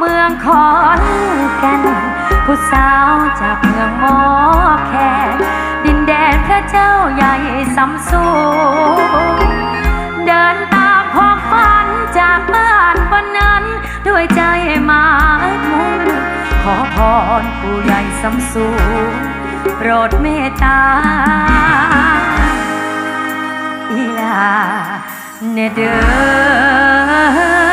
เมืองขอนแก่นผู้สาวจากเมืองหมอแคดินแดนพระเจ้าใหญ่สำสูง รผู้ใหญ่สำสูงโปรดเมตตาอีลาเนเดอ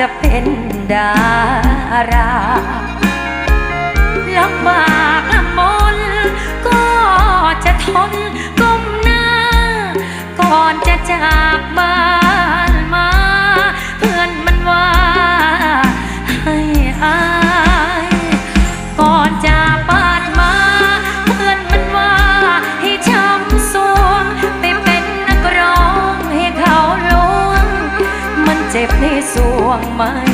จะเป็นดาราลำบากลำมนก็จะทนก้มหน้า ก่อนจะจากบ้าน วงไม่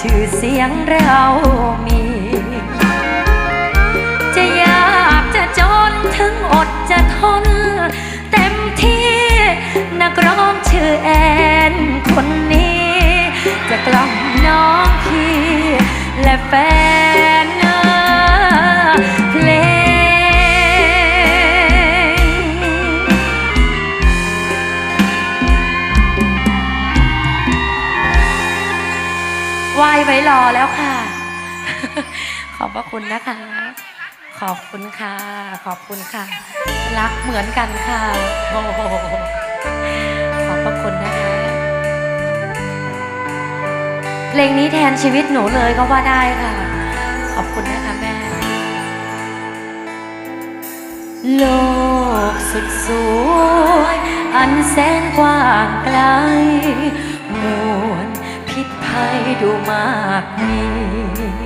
ชื่อเสียงเรามี จะยากจะจนถึงอดจะทน เต็มที่นักร้องชื่อแอนคนนี้ จะกล่อมน้องพี่และแฟน อแล้วค่ะ ขอบพระคุณนะคะ ขอบคุณค่ะ ขอบคุณค่ะ รักเหมือนกันค่ะโอ้โหขอบพระคุณนะคะ เพลงนี้แทนชีวิตหนูเลยก็ว่าได้ค่ะ ขอบคุณนะคะแม่ โลกสุดสวย อันแสนกว้างไกลม ให้ดูมากมี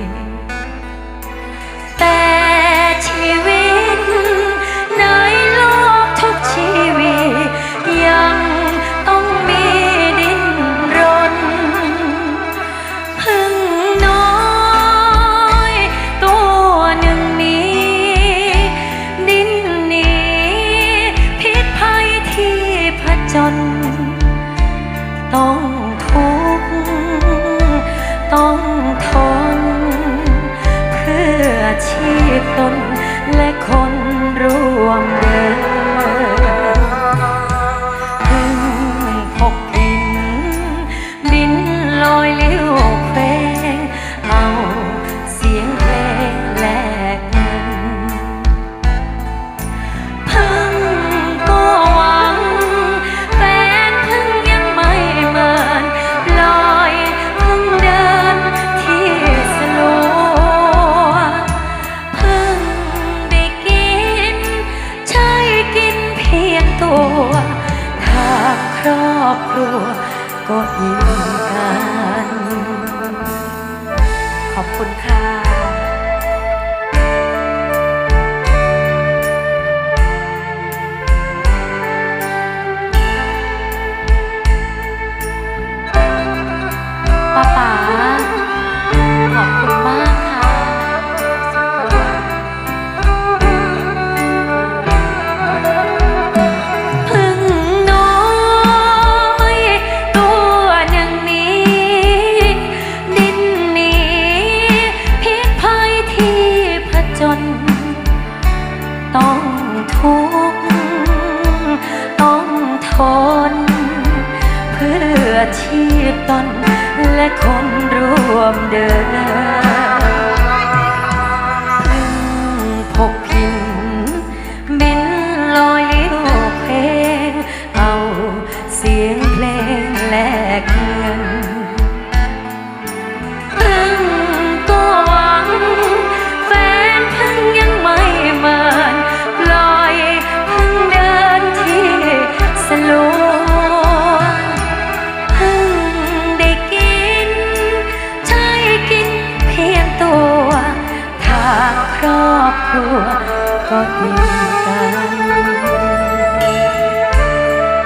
ชีพตนและคนร่วมเดิน ครัวก็ดีกัน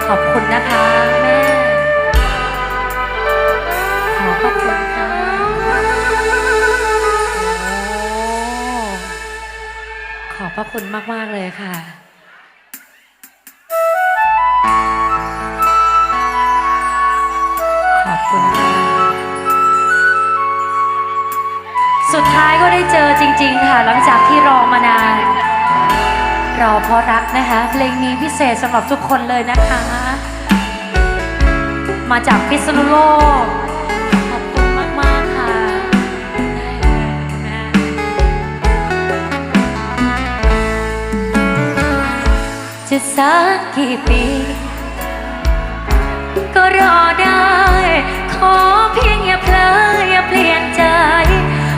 ขอบคุณนะคะแม่ ขอขอบคุณค่ะขอบพระคุณมาก ๆ เลยค่ะ ค่ะหลังจากที่รอมานานรอเพราะรักนะคะ เพลงนี้พิเศษสำหรับทุกคนเลยนะคะ มาจากพิษณุโลกขอบคุณมาก ๆ ค่ะ จะสักกี่ปี ก็รอได้ ขอเพียงอย่าเพลออย่าเปลี่ยนใจ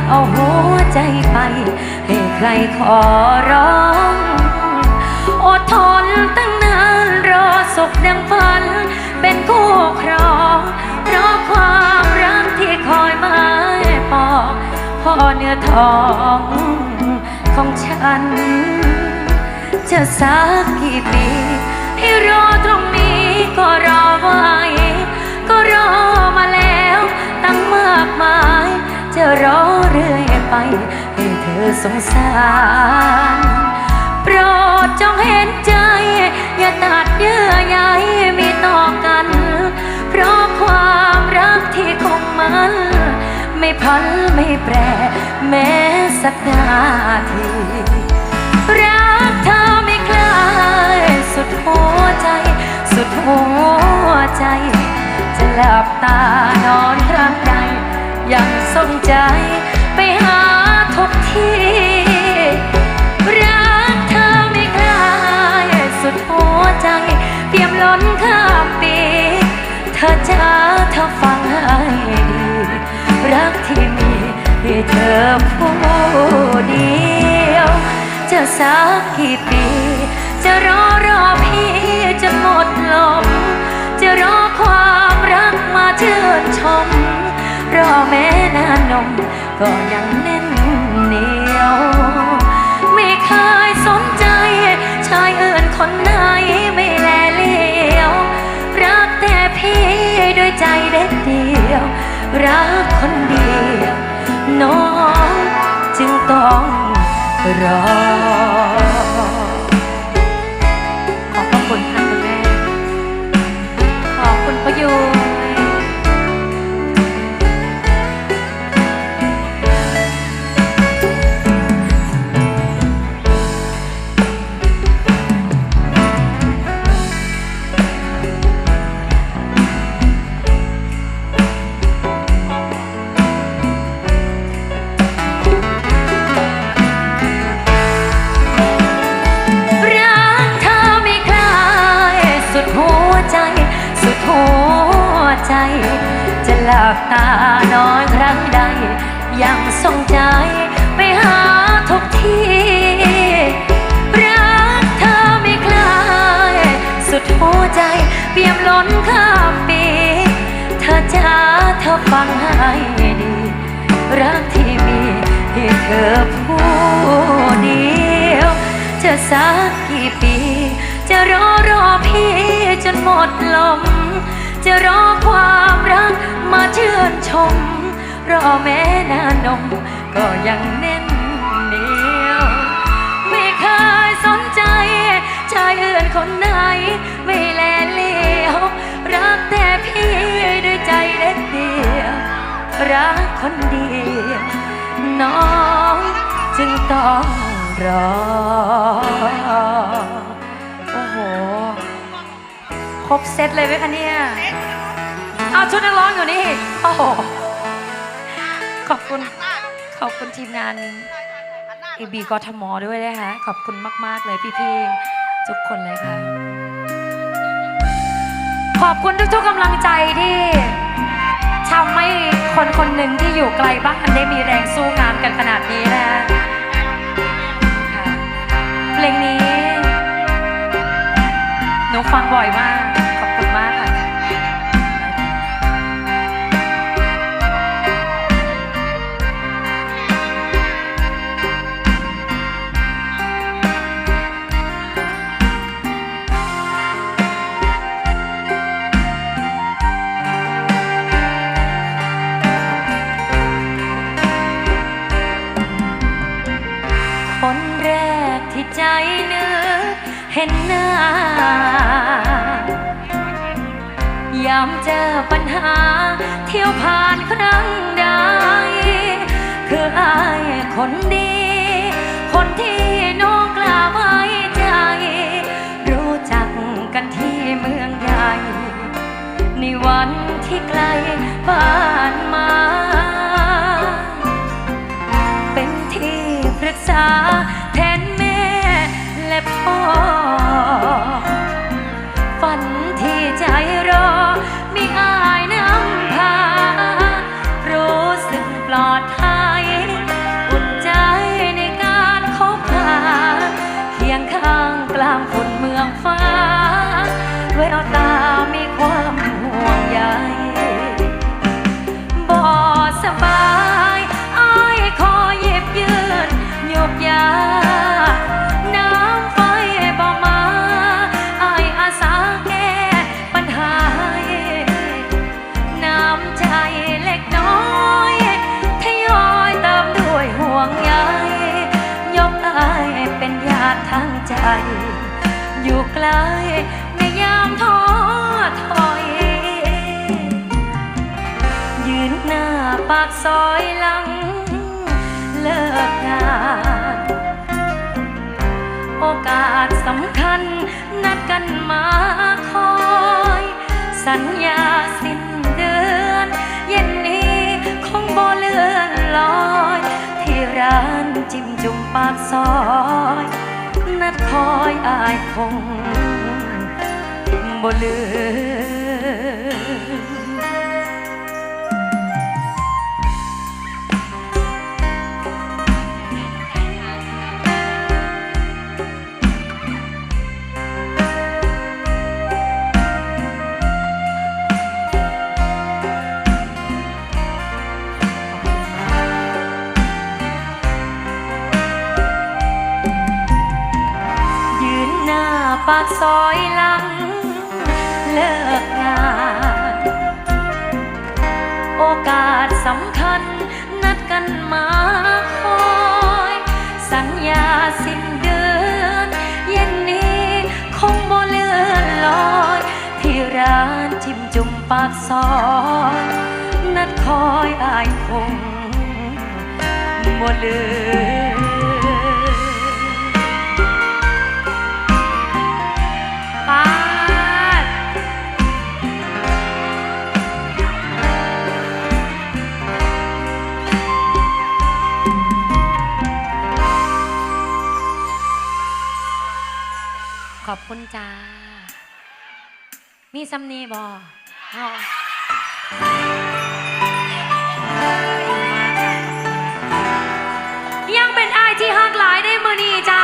เอาหัวใจไป ใครขอร้อง อดทนตั้งนานรอสุขดังฝัน เป็นคู่ครองเพราะความรักที่คอยมาปองพ่อเนื้อทองของฉัน จะสักกี่ปี ให้รอตรงนี้ก็รอไว้ ก็รอมาแล้วตั้งมากมาย จะรอเรื่อยไป ให้เธอสงสาร โปรดจงเห็นใจ อย่าตัดเยื่อใยมีต่อกัน เพราะความรักที่คงมัน ไม่พันไม่แปร แม้สักนาทีรักเธอไม่คลายสุดหัวใจ สุดหัวใจ จะหลับตานอนรั้งใดยังทรงใจไปหา ทุกทีรักเธอไม่คลายสุดหัวใจเปี่ยมล้นข้ามปี เธอจ้าเธอฟังให้ดี รักที่มีให้เธอผู้เดียว จะสักกี่ปี จะรอรอพี่จนหมดลม จะรอความรักมาเชิญชม รอแม้นานนมก็ยังแน่ ไม่เคยสนใจ ชายอื่นคนไหนไม่แลเลี้ยว รักแต่พี่ด้วยใจเด็ดเดียว รักคนเดียวน้องจึงต้องรอ ขอบพระคุณค่ะคุณแม่ ขอบคุณประยู งใจ ไปหาทุกที่ รักเธอไม่คลาย สุดหัวใจเปี่ยมล้นข้ามปี เธอจ้าเธอฟังให้ดี รักที่มีให้เธอผู้เดียว จะสักกี่ปี จะรอรอพี่จนหมดลม จะรอความรักมาเชื่นชม รอแม้นานมก็ยังแน่นเหนียว ไม่เคยสนใจ ชายอื่นคนไหน ไม่แลเลี้ยว รักแต่พี่ด้วยใจเด็ดเดียว รักคนเดียวน้องจึงต้องรอ โอ้โห ครบเซตเลยไหมคะเนี่ย เอาชุดนักร้องอยู่นี่ โอ้โห ขอบคุณขอบคุณทีมงานเอบีกทมด้วยนะคะขอบคุณมาก ๆ เลยพี่ๆทุกคนเลยค่ะ ขอบคุณทุกๆกำลังใจที่ทำให้คนคนหนึ่งที่อยู่ไกลบ้านได้มีแรงสู้งานกันขนาดนี้นะค่ะเพลงนี้หนูฟังบ่อยมาก เห็นหน้ายามเจอปัญหา เที่ยวผ่านครั้งใดคืออายคนดี คนที่น้องกล้าไว้ใจ รู้จักกันที่เมืองใหญ่ในวันที่ไกลบ้านมา เป็นที่ปรึกษา ในยามท้อถอย ยืนหน้าปากซอยหลัง เลิกงาน โอกาสสำคัญนัดกันมาคอย สัญญาสิ้นเดือน เย็นนี้คงบ่เลื่อนลอย ที่ร้านจิ้มจุ่มปากซอย นัดคอยอายคง บ่ลืมยืนหน้าปากซอยหลัง เลิกงาน โอกาสสำคัญนัดกันมาคอย สัญญาสิ้นเดือนเย็นนี้คงบ่เลื่อนลอย ที่ร้านจิ้มจุ่มปากซอยนัดคอยอายคงบ่เลืมป คุณจ้า มีสำนีบอเอยังเป็นอายที่หักหลายได้มือนีจ้า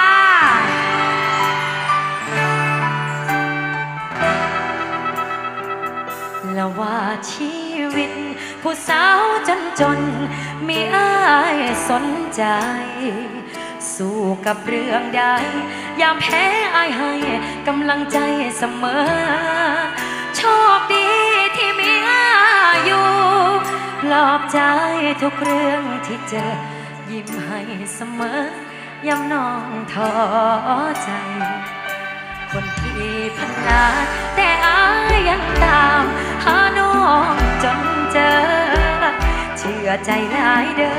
แล้วว่าชีวิต ผู้สาวจนจน มีอายสนใจ สู้กับเรื่องใดยามแพ้อายให้กำลังใจเสมอ โชคดีที่มีอายอยู่ปลอบใจทุกเรื่องที่เจอ ยิ้มให้เสมอยามน้องท้อใจ คนที่พันนาแต่อายยังตามหาน้องจนเจอ เชื่อใจหลายเด้อ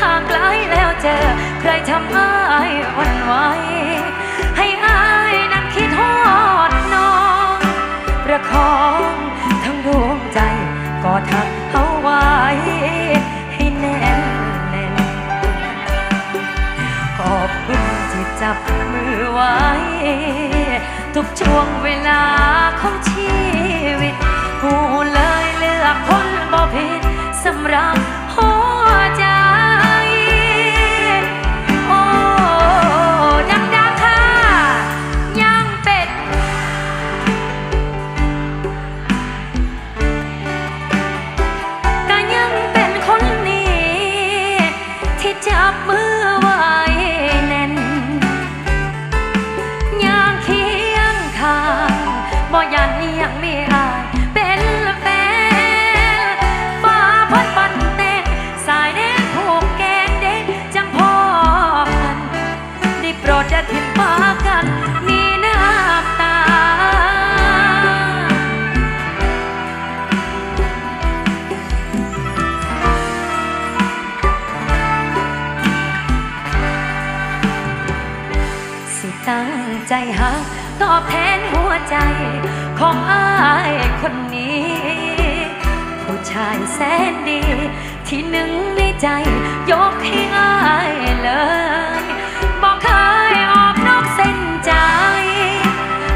ห่างไกลแล้วเจอ ใครทำอ้ายวันไหว จับมือ ตั้งใจหักตอบแทนหัวใจ ของอ้ายคนนี้ ผู้ชายแสนดี ที่หนึ่งในใจ ยกให้อ้ายเลยบอกเคยออกนอกเส้นใจ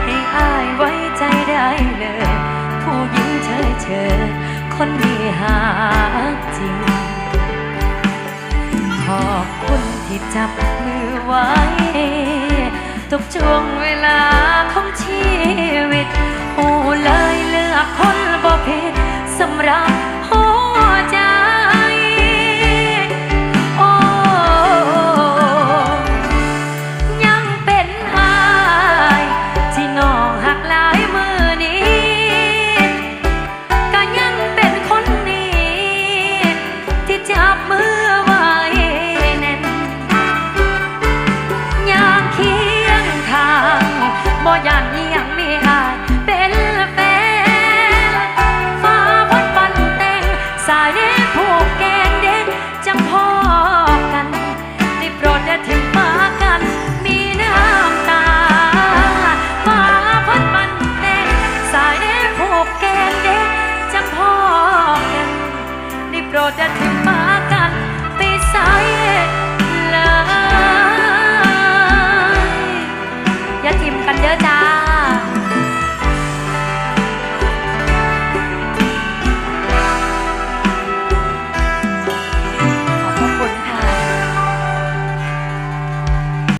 ให้อ้ายไว้ใจได้เลย ผู้หญิงเชยเชยคนนี้หาจริง ขอบคุณที่จับมือไว้ ทุกช่วงเวลาของชีวิต